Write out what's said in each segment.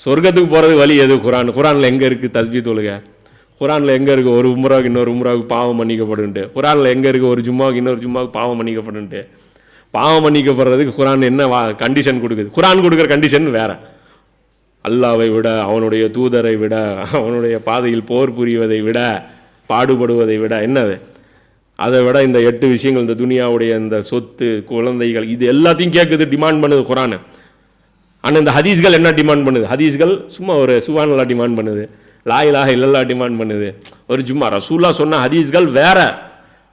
சொர்க்கத்துக்கு போகிறது வழி எது? குரான். குரானில் எங்கே இருக்குது தஸ்பி தொழுக? குரானில் எங்கே இருக்குது ஒரு உம்ராவுக்கு இன்னொரு உம்ராவுக்கு பாவம் மன்னிக்கப்படுன்ட்டு? குரானில் எங்கே இருக்குது ஒரு ஜும்மாவுக்கு இன்னொரு ஜும்மாவுக்கு பாவம் மன்னிக்கப்படுன்ட்டு? பாவம் மன்னிக்கப்படுறதுக்கு குரான் என்ன வா கண்டிஷன் கொடுக்குது? குரான் கொடுக்குற கண்டிஷன் வேறு. அல்லாவை விட அவனுடைய தூதரை விட அவனுடைய பாதையில் போர் புரிவதை விட பாடுபடுவதை விட என்னது? அதை விட இந்த எட்டு விஷயங்கள் இந்த துனியாவுடைய இந்த சொத்து குழந்தைகள் இது எல்லாத்தையும் கேட்குது டிமாண்ட் பண்ணுது குரான். ஆனால் இந்த ஹதீஸ்கள் என்ன டிமாண்ட் பண்ணுது? ஹதீஸ்கள் சும்மா ஒரு சுவானலா டிமாண்ட் பண்ணுது. லாயிலாக இல்லல்லா டிமாண்ட் பண்ணுது. ஒரு சும்மா ரசூல்லா சொன்ன ஹதீஸ்கள் வேற.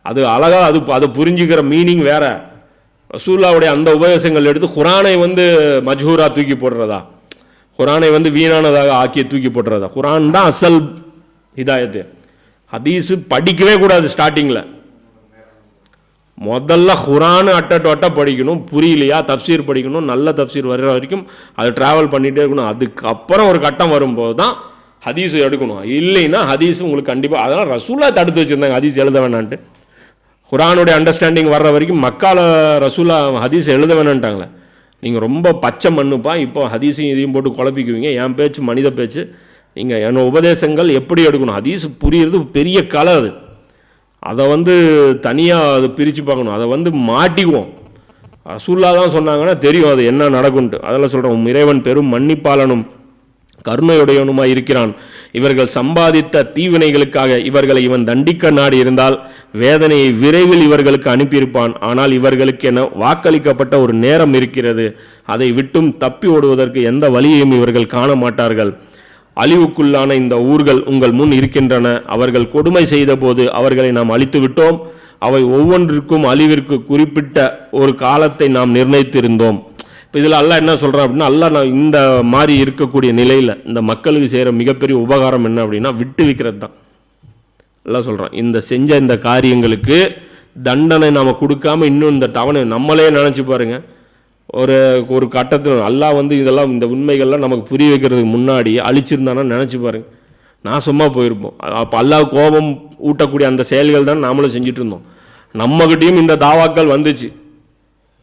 அது அழகாக அது அதை புரிஞ்சுக்கிற மீனிங் வேற. ரசூல்லாவுடைய அந்த உபதேசங்கள் எடுத்து குரானை வந்து மஜ்ஹூராக தூக்கி போடுறதா? குரானை வந்து வீணானதாக ஆக்கி தூக்கி போடுறதா? குரான் தான் அசல் இதாயத்து ஹதீஸு படிக்கவே கூடாது ஸ்டார்டிங்கில் முதல்ல குரானு அட்ட படிக்கணும் புரியலையா? தப்சீர் படிக்கணும் நல்ல தப்சீர் வர்ற வரைக்கும் அது ட்ராவல் பண்ணிகிட்டே இருக்கணும். அதுக்கப்புறம் ஒரு கட்டம் வரும்போது தான் ஹதீஸ் எடுக்கணும். இல்லைன்னா ஹதீஸ் உங்களுக்கு கண்டிப்பாக அதெல்லாம் ரசூலாக தடுத்து வச்சுருந்தாங்க ஹதீஸ் எழுத வேணான்ட்டு. குரானுடைய அண்டர்ஸ்டாண்டிங் வர்ற வரைக்கும் மக்கால ரசூலா ஹதீஸ் எழுத வேணான்ட்டாங்களே. நீங்கள் ரொம்ப பச்சை மண்ணுப்பா இப்போ ஹதீஸையும் இதையும் போட்டு குழப்பிக்குவீங்க. என் பேச்சு மனித பேச்சு. நீங்கள் என்னோட உபதேசங்கள் எப்படி எடுக்கணும்? ஹதீஸ் புரியுறது பெரிய கலை அது. அதை வந்து தனியாக அது பிரித்து பார்க்கணும். அதை வந்து மாட்டிக்குவோம். ரசூல்லா தான் சொன்னாங்கன்னா தெரியும் அது என்ன நடக்கும்ட்டு அதெல்லாம் சொல்கிறோம் இறைவன் பெரும் மன்னிப்பாளனும் கருணையுடையவனுமாய் இருக்கிறான். இவர்கள் சம்பாதித்த தீவினைகளுக்காக இவர்களை இவன் தண்டிக்க நாடி இருந்தால் வேதனையை விரைவில் இவர்களுக்கு அனுப்பியிருப்பான். ஆனால் இவர்களுக்கு என வாக்களிக்கப்பட்ட ஒரு நேரம் இருக்கிறது. அதை விட்டும் தப்பி ஓடுவதற்கு எந்த வழியையும் இவர்கள் காண மாட்டார்கள். அழிவுக்குள்ளான இந்த ஊர்கள் உங்கள் முன் இருக்கின்றன. அவர்கள் கொடுமை செய்தபோது அவர்களை நாம் அழித்து விட்டோம் அவை ஒவ்வொன்றிற்கும் அழிவிற்கு குறிப்பிட்ட ஒரு காலத்தை நாம் நிர்ணயித்திருந்தோம். இப்போ இதில் அல்லா என்ன சொல்கிறான் அப்படின்னா அல்லா நான் இந்த மாதிரி இருக்கக்கூடிய நிலையில் இந்த மக்களுக்கு செய்கிற மிகப்பெரிய உபகாரம் என்ன அப்படின்னா விட்டு விற்கிறது தான். எல்லாம் சொல்கிறான் இந்த செஞ்ச இந்த காரியங்களுக்கு தண்டனை நாம் கொடுக்காம இன்னும் இந்த தவணை நம்மளே நினச்சி பாருங்கள் ஒரு ஒரு கட்டத்தில் அல்லாஹ் வந்து இதெல்லாம் இந்த உண்மைகள்லாம் நமக்கு புரிய வைக்கிறதுக்கு முன்னாடி அழிச்சிருந்தானா நினச்சி பாருங்க. நான் சும்மா போயிருப்போம். அப்போ அல்லாஹ் கோபம் ஊட்டக்கூடிய அந்த செயல்கள் தான் நாமளும் செஞ்சுட்டு இருந்தோம். நம்மகிட்டையும் இந்த தாவாக்கள் வந்துச்சு.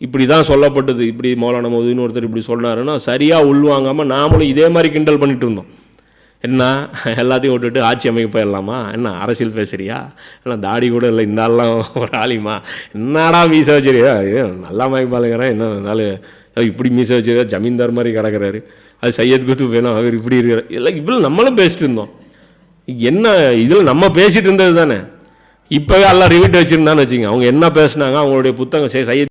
இப்படி தான் சொல்லப்பட்டது. இப்படி மௌலான மோதின்னு ஒருத்தர் இப்படி சொன்னாருன்னா சரியாக உள்வாங்காமல் நாமளும் இதே மாதிரி கிண்டல் பண்ணிட்டு இருந்தோம். என்ன? எல்லாத்தையும் விட்டுட்டு ஆட்சி அமைக்க போயிடலாமா? என்ன அரசியல் பேசுறியா? என்ன தாடி கூட இல்லை இந்த ஆள்லாம் ஒரு ஆளிமா? என்னடா மீசை வச்சிருக்கா நல்லா நல்லா மயப்பாளுங்கிறேன் என்ன இருந்தாலும் இப்படி மீசை வச்சுருக்கா ஜமீன்தார் மாதிரி கிடக்கிறாரு. அது சையத் குத்து வேணும் அவர் இப்படி இருக்கிறார் எல்லாம் இவ்வளோ நம்மளும் பேசிட்டு இருந்தோம். என்ன இதில் நம்ம பேசிகிட்டு இருந்தது தானே இப்போவே எல்லாம் ரிவிட் வச்சுருந்தான்னு வச்சுங்க அவங்க என்ன பேசுனாங்க அவங்களுடைய புத்தகம் சை- சையத்